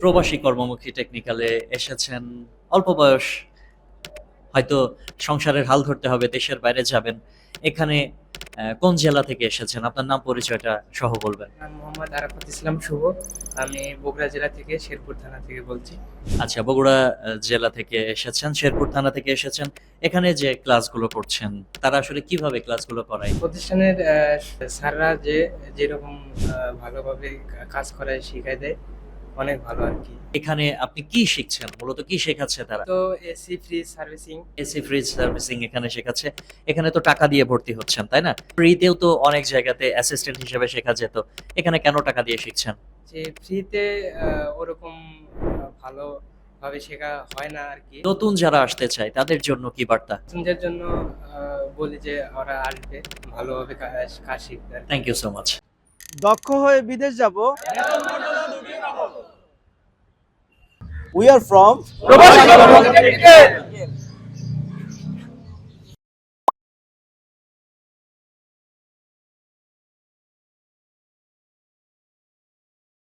প্রবাসী কর্মমুখী টেকনিক্যালে এসেছেন অল্প বয়স হয়তো সংসারের হাল ধরতে হবে দেশের বাইরে যাবেন। এখানে কোন জেলা থেকে এসেছেন? আপনার নাম পরিচয়টা সহ বলবেন। নাম মোহাম্মদ আরাফাত ইসলাম শুভ। আমি বগুড়া জেলা থেকে শেরপুর থানা থেকে বলছি। আচ্ছা বগুড়া জেলা থেকে এসেছেন শেরপুর থানা থেকে এসেছেন। এখানে যে ক্লাসগুলো করছেন তারা আসলে কীভাবে ক্লাসগুলো করায়? প্রতিষ্ঠানের স্যাররা যে যেরকম ভালোভাবে কাজ করায় শিখাই দেয় অনেক ভালো আর কি। এখানে আপনি কি শিখছেন? মূলত কি শেখাচ্ছে তারা? তো AC fridge servicing. AC fridge servicing এখানে শেখাচ্ছে। এখানে তো টাকা দিয়ে ভর্তি হচ্ছেন তাই না? ফ্রিতেও তো অনেক জায়গাতে অ্যাসিস্ট্যান্ট হিসেবে শেখা যেত। এখানে কেন টাকা দিয়ে শিখছেন? যে ফ্রিতে ওরকম আহ, ভালোভাবে শেখা হয় না আর কি। নতুন যারা আসতে চায় তাদের জন্য কি বার্তা? নতুনদের জন্য আহ, বলি যে ওরা আসবে ভালোভাবে কাজ শিখবে থ্যাংক ইউ সো মাচ দক্ষ হয়ে বিদেশ যাব। We are from